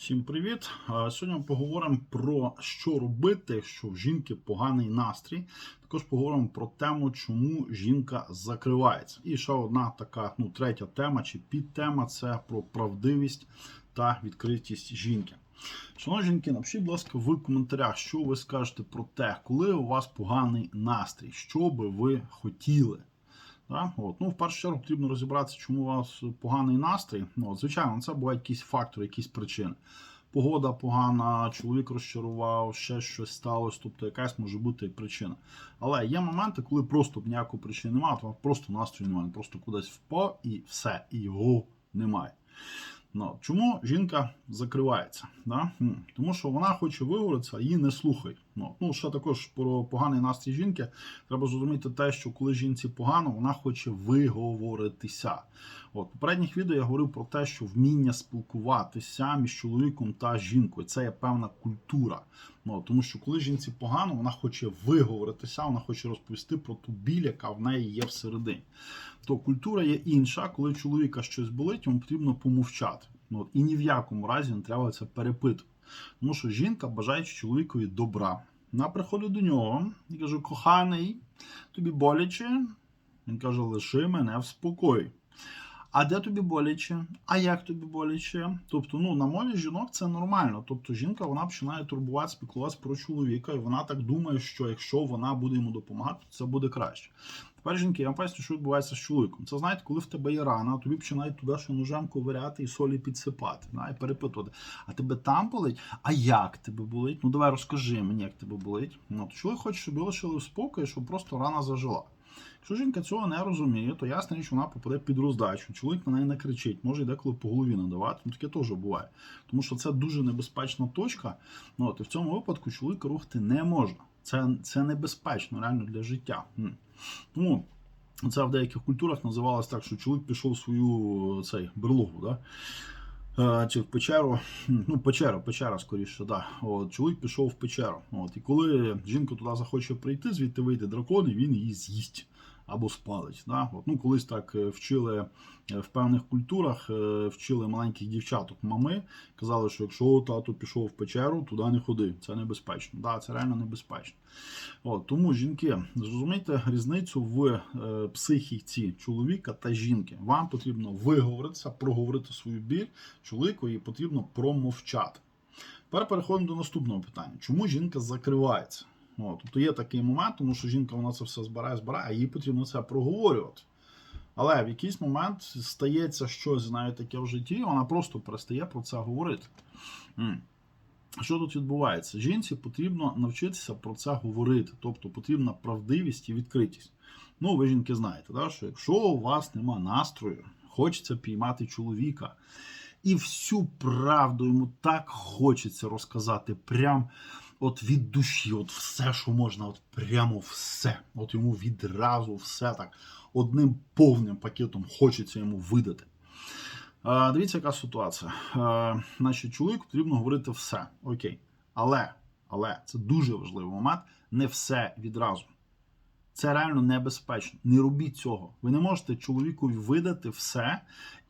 Всім привіт! Сьогодні поговоримо про що робити, якщо в жінки поганий настрій. Також поговоримо про тему, чому жінка закривається. І ще одна така, ну, третя тема чи підтема це про правдивість та відкритість жінки. Шановні жінки, напишіть, будь ласка, в коментарях, що ви скажете про те, коли у вас поганий настрій, що би ви хотіли. Да? От. Ну, в першу чергу потрібно розібратися, чому у вас поганий настрій. Ну, от, звичайно, це бувають якісь фактори, якісь причини. Погода погана, чоловік розчарував, ще щось сталося, тобто якась може бути причина. Але є моменти, коли просто ніякої причини немає, то просто настрою немає, просто кудись впав і все, і його немає. Ну, чому жінка закривається? Да? Тому що вона хоче виговоритися, її не слухають. Ну, ну, ще також про поганий настрій жінки. Треба зрозуміти те, що коли жінці погано, вона хоче виговоритися. От, попередніх відео я говорив про те, що вміння спілкуватися між чоловіком та жінкою це є певна культура. Ну, тому що коли жінці погано, вона хоче виговоритися, вона хоче розповісти про ту біль, яка в неї є всередині. То культура є інша, коли чоловіка щось болить, йому потрібно помовчати. Ну, і ні в якому разі не треба це перепитувати. Тому що жінка бажає чоловікові добра. Вона приходить до нього і каже: коханий, тобі боляче. Він каже: лиши мене в спокої. А де тобі боляче? А як тобі боляче? Тобто, ну на мові жінок це нормально. Тобто, жінка вона починає турбувати, спілкуватися про чоловіка, і вона так думає, що якщо вона буде йому допомагати, то це буде краще. Тепер жінки, я вам поясню, що відбувається з чоловіком. Це знаєте, коли в тебе є рана, тобі починають туди ще ножем ковиряти і солі підсипати, да, перепитувати. А тебе там болить? А як тебе болить? Ну давай розкажи мені, як тебе болить. Ну, то чоловік хоче, щоб лишили в спокої, щоб просто рана зажила. Якщо жінка цього не розуміє, то ясна річ, вона попаде під роздачу. Чоловік на неї не кричить, може деколи по голові надавати. Ну таке теж буває. Тому що це дуже небезпечна точка. Ну, от, і в цьому випадку чоловіка рухати не можна. Це, це небезпечно реально для життя. Тому це в деяких культурах називалось так, що чоловік пішов в свою цей берлогу. Да? Е, Чи в печеру, ну, печера, печера, скоріше, да. От, чоловік пішов в печеру. От, і коли жінка туди захоче прийти, звідти вийде дракон, і він її з'їсть або спалить. Да? От, ну, колись так е, вчили е, в певних культурах, е, вчили маленьких дівчаток мами, казали, що якщо тато пішов в печеру, туди не ходи. Це небезпечно. Да, це реально небезпечно. От, тому жінки, зрозумійте різницю в психіці чоловіка та жінки. Вам потрібно виговоритися, проговорити свою біль чоловіку, і потрібно промовчати. Тепер переходимо до наступного питання: чому жінка закривається? От, тобто є такий момент, тому що жінка вона це все збирає, збирає, їй потрібно це проговорювати. Але в якийсь момент стається щось навіть таке в житті, вона просто перестає про це говорити. Що тут відбувається? Жінці потрібно навчитися про це говорити, тобто потрібна правдивість і відкритість. Ну, ви жінки знаєте, да, що якщо у вас нема настрою, хочеться піймати чоловіка, і всю правду йому так хочеться розказати, прям от від душі, от все, що можна, от прямо все. От йому відразу все так одним повним пакетом хочеться йому видати. Е, Дивіться, яка ситуація. Е, Значить, чоловіку потрібно говорити все. Окей. Але, але це дуже важливий момент. Не все відразу. Це реально небезпечно. Не робіть цього. Ви не можете чоловікові видати все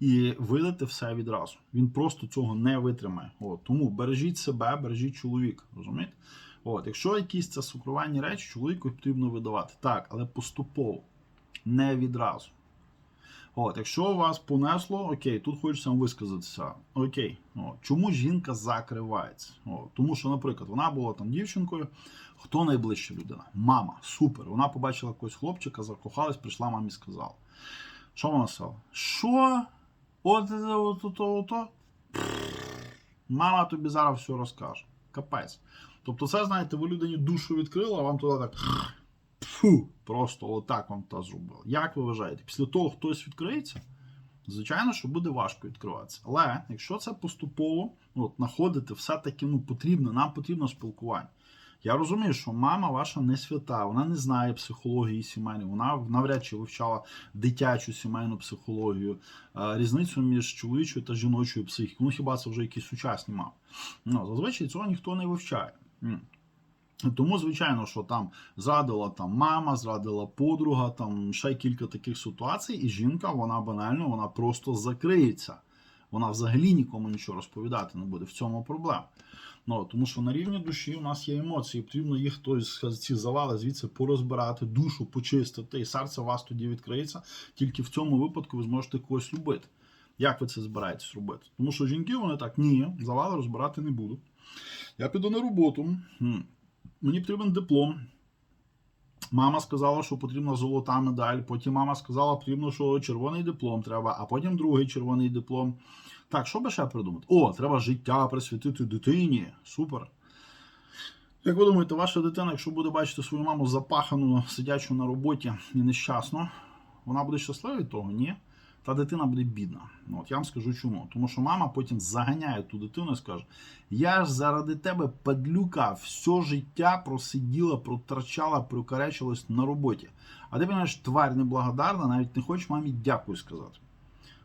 і видати все відразу. Він просто цього не витримає. От. Тому бережіть себе, бережіть чоловіка. Розумієте? От. Якщо якісь це сукрувальні речі, чоловіку потрібно видавати. Так, але поступово, не відразу. От, якщо вас понесло, окей, тут хочеться вам висказатися. Окей, от, чому жінка закривається? От, тому що, наприклад, вона була там дівчинкою. Хто найближча людина? Мама, супер. Вона побачила якогось хлопчика, закохалась, прийшла мамі і сказала. Що вона сказала? Що? От от, от, от, от. Мама тобі зараз все розкаже. Капець. Тобто, це, знаєте, ви людині душу відкрили, а вам туди так. Фу, просто отак вам та зробили. Як ви вважаєте? Після того хтось відкриється? Звичайно, що буде важко відкриватися. Але якщо це поступово от, знаходити, все-таки ну, потрібно, нам потрібно спілкування. Я розумію, що мама ваша не свята, вона не знає психології сімейної, вона навряд чи вивчала дитячу сімейну психологію, е, різницю між чоловічою та жіночою психікою. Ну хіба це вже якісь сучасні мами? Ну, зазвичай цього ніхто не вивчає. Тому, звичайно, що там зрадила там мама, зрадила подруга, там ще кілька таких ситуацій, і жінка, вона банально, вона просто закриється. Вона взагалі нікому нічого розповідати не буде. В цьому проблема. Ну, тому що на рівні душі у нас є емоції, потрібно їх хтось ці завали звідси порозбирати, душу почистити, і серце у вас тоді відкриється. Тільки в цьому випадку ви зможете когось любити. Як ви це збираєтесь робити? Тому що жінки вони так, ні, завали розбирати не буду. Я піду на роботу, мені потрібен диплом. Мама сказала, що потрібна золота медаль. Потім мама сказала, що потрібно, що червоний диплом треба, а потім другий червоний диплом. Так, що би ще придумати? О, треба життя присвятити дитині. Супер. Як ви думаєте, ваша дитина, якщо буде бачити свою маму запахану, сидячу на роботі і нещасно, вона буде щаслива від того? Ні. Та дитина буде бідна. Ну, от я вам скажу чому. Тому що мама потім заганяє ту дитину і скаже: Я ж заради тебе, падлюка, все життя просиділа, протрачала, прокаречилась на роботі. А ти знаєш, тварь неблагодарна, навіть не хочеш мамі дякую сказати.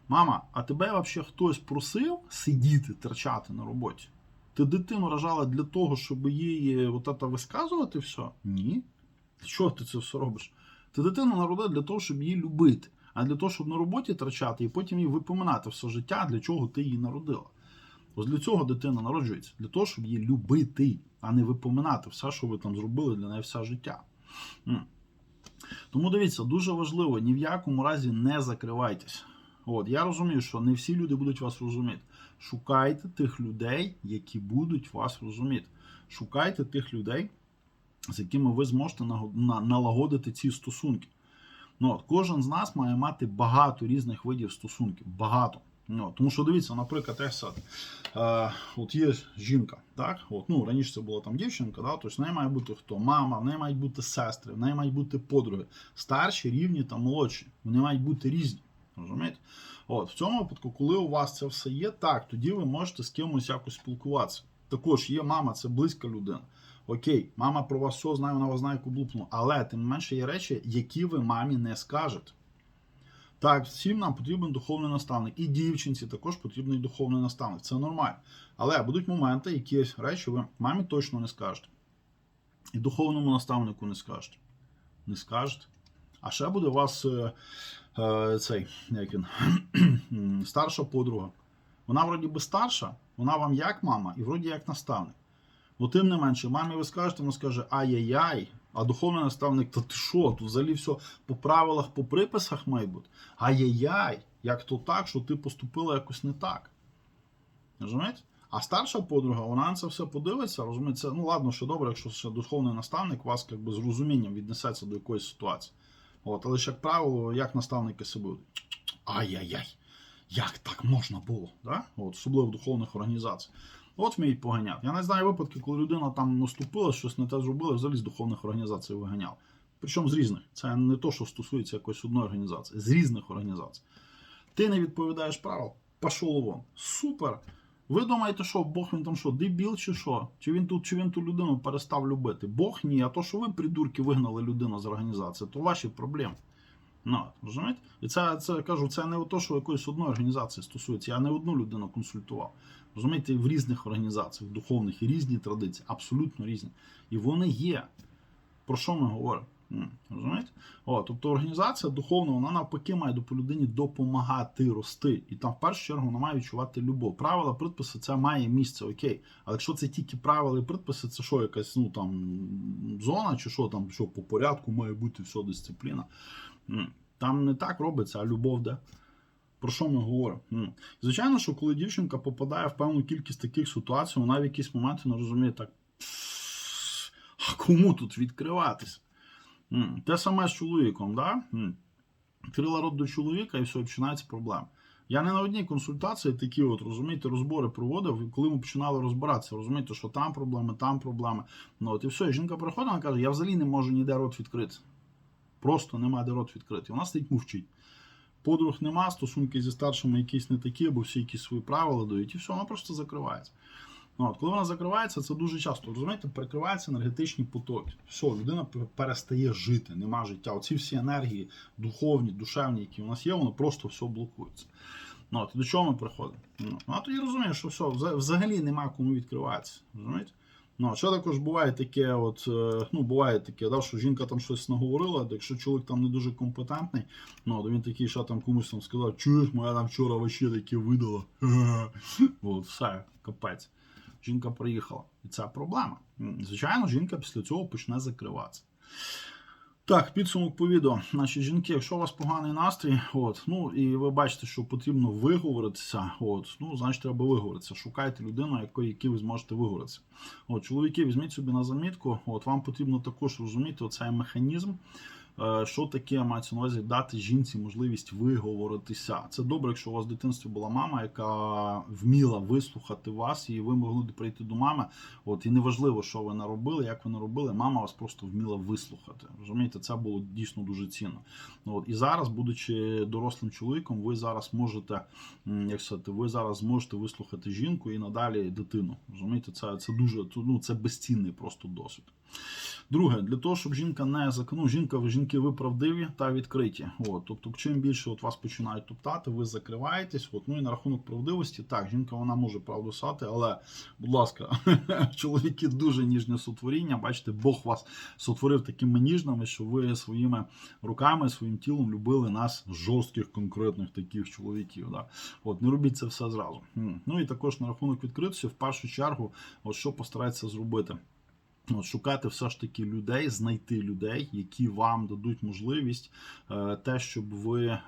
Мама, а тебе взагалі хтось просив сидіти, терчати на роботі? Ти дитину рожала для того, щоб їй от це висказувати все? Ні. Чого ти це все робиш? Ти дитину народила для того, щоб її любити, а для того, щоб на роботі трачати і потім її випоминати все життя, для чого ти її народила. Ось для цього дитина народжується, для того, щоб її любити, а не випоминати все, що ви там зробили для неї все життя. Тому дивіться, дуже важливо, ні в якому разі не закривайтесь. От, я розумію, що не всі люди будуть вас розуміти. Шукайте тих людей, які будуть вас розуміти. Шукайте тих людей, з якими ви зможете налагодити ці стосунки. Ну, от, кожен з нас має мати багато різних видів стосунків. Багато. Ну, тому що дивіться, наприклад, е, от є жінка, так? От, ну, раніше це була там дівчинка, да? тобто в неї має бути хто? Мама, в неї мають бути сестри, в неї мають бути подруги, старші, рівні та молодші. Вони мають бути різні. Розумієте? От, в цьому випадку, коли у вас це все є, так, тоді ви можете з кимось якось спілкуватися. Також є мама, це близька людина. Окей, мама про вас все знає, вона вас знає яку блупну. Але тим не менше є речі, які ви мамі не скажете. Так, всім нам потрібен духовний наставник. І дівчинці також потрібний духовний наставник. Це нормально. Але будуть моменти, які речі ви мамі точно не скажете. І духовному наставнику не скажете. Не скажете. А ще буде у вас е, е, цей, як він, старша подруга. Вона вроді би старша, вона вам як мама, і вроді як наставник. Ну, тим не менше, мамі ви скажете, вона скаже ай-яй-яй, а духовний наставник, та ти що, тут взагалі все по правилах, по приписах має бути. Ай-яй-яй, як то так, що ти поступила якось не так. Розумієте? А старша подруга, вона на це все подивиться, розумієте, ну ладно, що добре, якщо ще духовний наставник вас якби з розумінням віднесеться до якоїсь ситуації. От, але ж, як правило, як наставники себе? Ай-яй-яй, як так можна було? Да? От, особливо в духовних організаціях. От вміють поганяти. Я не знаю випадки, коли людина там наступила, щось не те зробила, взагалі з духовних організацій виганяв. Причому з різних. Це не то, що стосується якоїсь одної організації, з різних організацій. Ти не відповідаєш правил, пішов вон. Супер. Ви думаєте, що Бог він там що, дебіл чи що? Чи він тут, чи він ту людину перестав любити? Бог ні, а то, що ви, придурки, вигнали людину з організації, то ваші проблеми. Ну, розумієте? І це, це кажу, це не то, що якоїсь одної організації стосується. Я не одну людину консультував. Розумієте, в різних організаціях, духовних і різні традиції, абсолютно різні. І вони є. Про що ми говоримо? Розумієте? О, тобто організація духовна, вона навпаки має до людині допомагати рости. І там в першу чергу вона має відчувати любов. Правила, предписи це має місце, окей. Але якщо це тільки правила і предписи, це що, якась ну там зона, чи що там, що по порядку має бути все дисципліна. Там не так робиться, а любов де. Про що ми говоримо? Звичайно, що коли дівчинка попадає в певну кількість таких ситуацій, вона в якісь моменти не розуміє так. А кому тут відкриватися? Те саме з чоловіком, да? М. Рот до чоловіка і все, починається проблема. Я не на одній консультації такі, от, розумієте, розбори проводив, коли ми починали розбиратися, розумієте, що там проблеми, там проблеми. Ну от і все. І жінка приходить, вона каже, я взагалі не можу ніде рот відкрити. Просто нема де рот відкрити. Вона стоїть мовчить. Подруг нема, стосунки зі старшими якісь не такі, або всі якісь свої правила дають, і все, вона просто закривається. Ну, от, коли вона закривається, це дуже часто, розумієте, перекриваються енергетичні потоки. Все, людина перестає жити, нема життя. Оці всі енергії, духовні, душевні, які у нас є, воно просто все блокується. Ну, от, до чого ми приходимо? Ну, ну, а тоді розумієш, що все, взагалі нема кому відкриватися. Розумієте? Ну, а ще також буває таке, от, е, ну, буває таке, да, що жінка там щось наговорила, якщо чоловік там не дуже компетентний, ну, то він такий, що там комусь там сказав, чуєш, моя там вчора вообще таке видала. От, все, капець. Жінка приїхала. І це проблема. Звичайно, жінка після цього почне закриватися. Так, підсумок по відео. Наші жінки, якщо у вас поганий настрій, от, ну і ви бачите, що потрібно виговоритися, от, ну, значить треба виговоритися. Шукайте людину, якої які ви зможете виговоритися. От, чоловіки, візьміть собі на замітку, от вам потрібно також розуміти оцей механізм. Е, Що таке мається на увазі дати жінці можливість виговоритися? Це добре, якщо у вас в дитинстві була мама, яка вміла вислухати вас, і ви могли прийти до мами. От і неважливо, що ви наробили, як ви наробили, мама вас просто вміла вислухати. Розумієте, це було дійсно дуже цінно. От і зараз, будучи дорослим чоловіком, ви зараз можете, як сказати, ви зараз зможете вислухати жінку і надалі дитину. Розумієте, це, це дуже ну, це безцінний просто досвід. Друге, для того, щоб жінка не зак... ну, жінка, жінки ви правдиві та відкриті. От, тобто, чим більше от вас починають топтати, ви закриваєтесь. От, ну і на рахунок правдивості, так, жінка вона може правду сати, але, будь ласка, чоловіки дуже ніжне сотворіння. Бачите, Бог вас сотворив такими ніжними, що ви своїми руками, своїм тілом любили нас жорстких, конкретних таких чоловіків. Да? От, не робіть це все зразу. Ну і також на рахунок відкритості, в першу чергу, от що постарається зробити. От, шукати все ж таки людей, знайти людей, які вам дадуть можливість е, те, щоб ви е,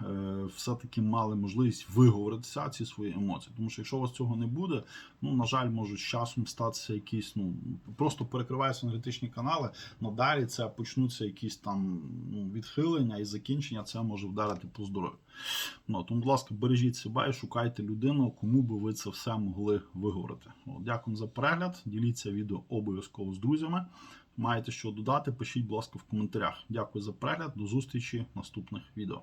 все-таки мали можливість виговоритися ці свої емоції. Тому що якщо у вас цього не буде, ну на жаль, можуть з часом статися якісь, ну просто перекриваються енергетичні канали. Надалі це почнуться якісь там ну, відхилення і закінчення. Це може вдарити по здоров'ю. Ну, тому, будь ласка, бережіть себе і шукайте людину, кому би ви це все могли виговорити. Дякую за перегляд. Діліться відео обов'язково з друзями. Маєте що додати, пишіть, будь ласка, в коментарях. Дякую за перегляд. До зустрічі в наступних відео.